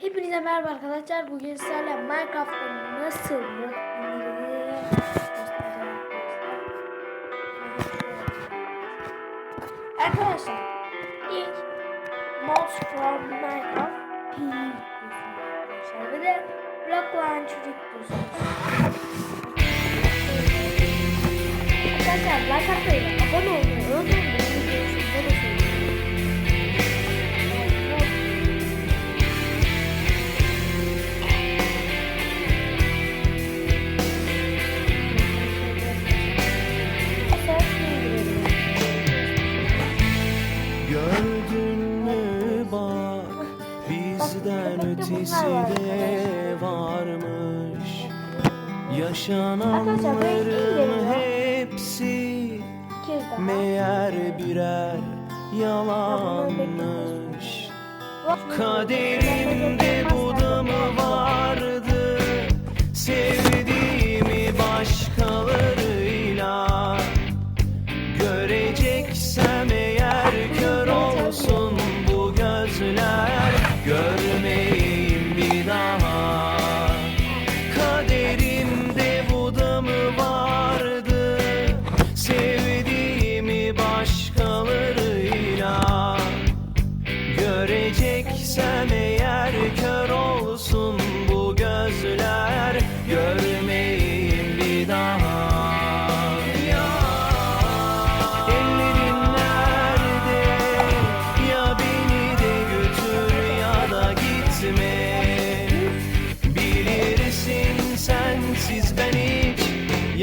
Hepinize merhaba arkadaşlar. Bugün sizlerle Minecraft'ta nasıl göstereceğim arkadaşlar. İlk Mods from Minecraft P arkadaşlar ve de Block Launcher diyorsunuz. Arkadaşlar like atmayı, hepsi meğer birer yalanmış. Kaderimde bu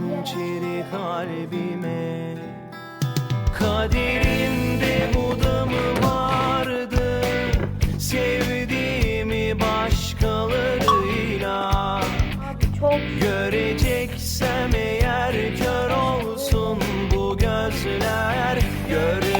hançeri kalbime. Kaderimde bu da mı vardı. Sevdiğimi başkalarıyla. Abi çok Göreceksem eğer kör olsun bu gözler. Görmeyeyim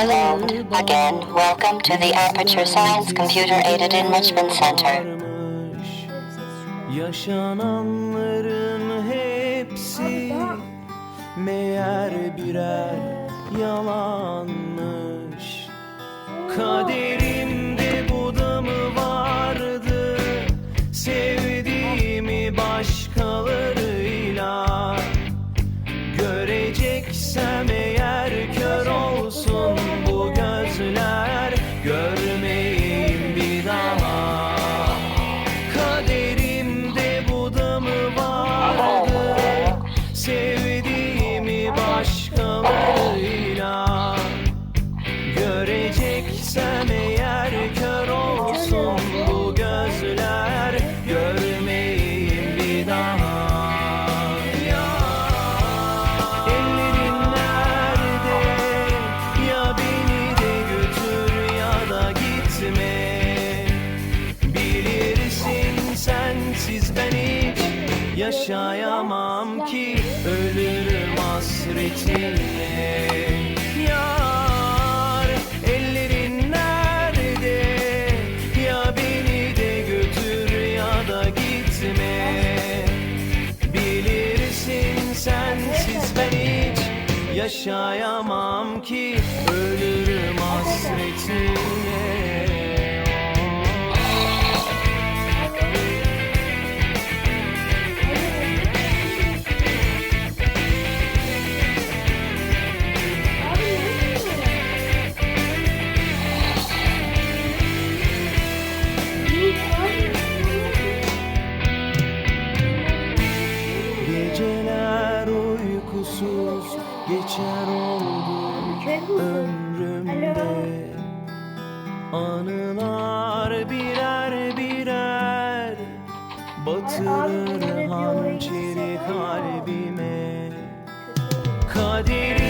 Hello, again, welcome to the Aperture Science Computer Aided Enrichment Center. Yaşananların hepsi meğer birer yalanmış. Kaderimde bu da mı vardı? Sevdiğimi başka yaşayamam ki Ölürüm hasretine. kadirim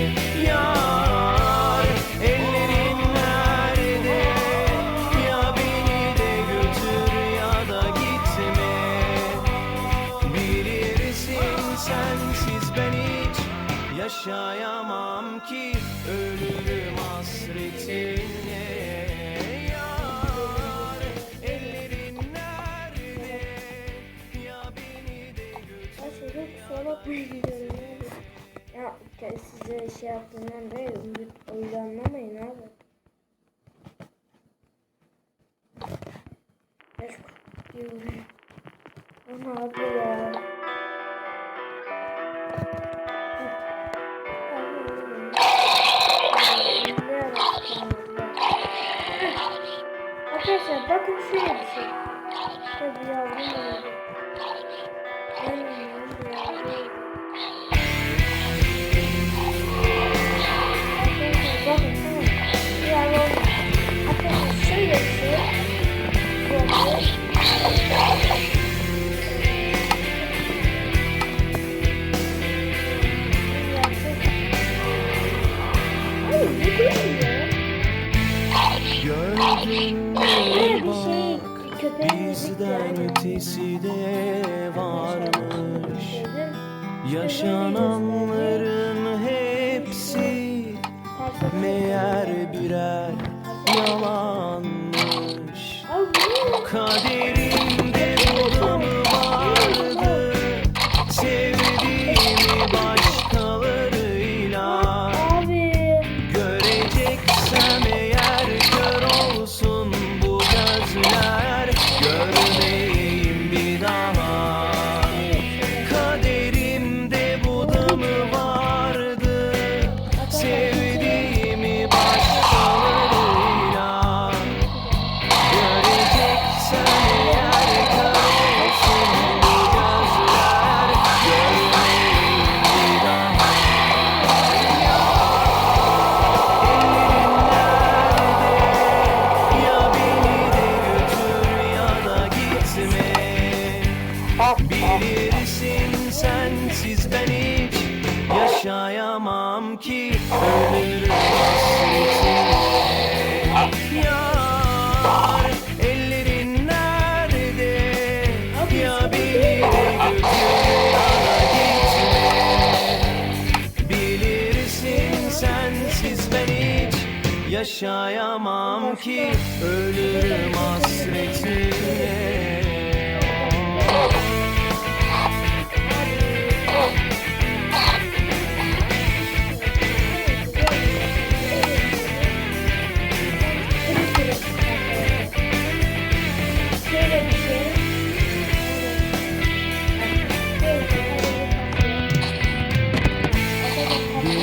Aynen be. Uylanlamayın abi. Beş kutu. Ana abi ya. Arkadaşlar bakın şöyle bir şey. Şöyle yavrum var. ötesi de varmış. Yaşananların hepsi meğer birer yalanmış. Kaderimde bu mı vardı Sevdiğimi başkalarıyla Göreceksem eğer kör olsun bu gözler. Gör yaşayamam ki ölürüm hasretinle.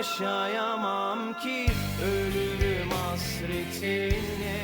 Yaşayamam ki ölürüm hasretine.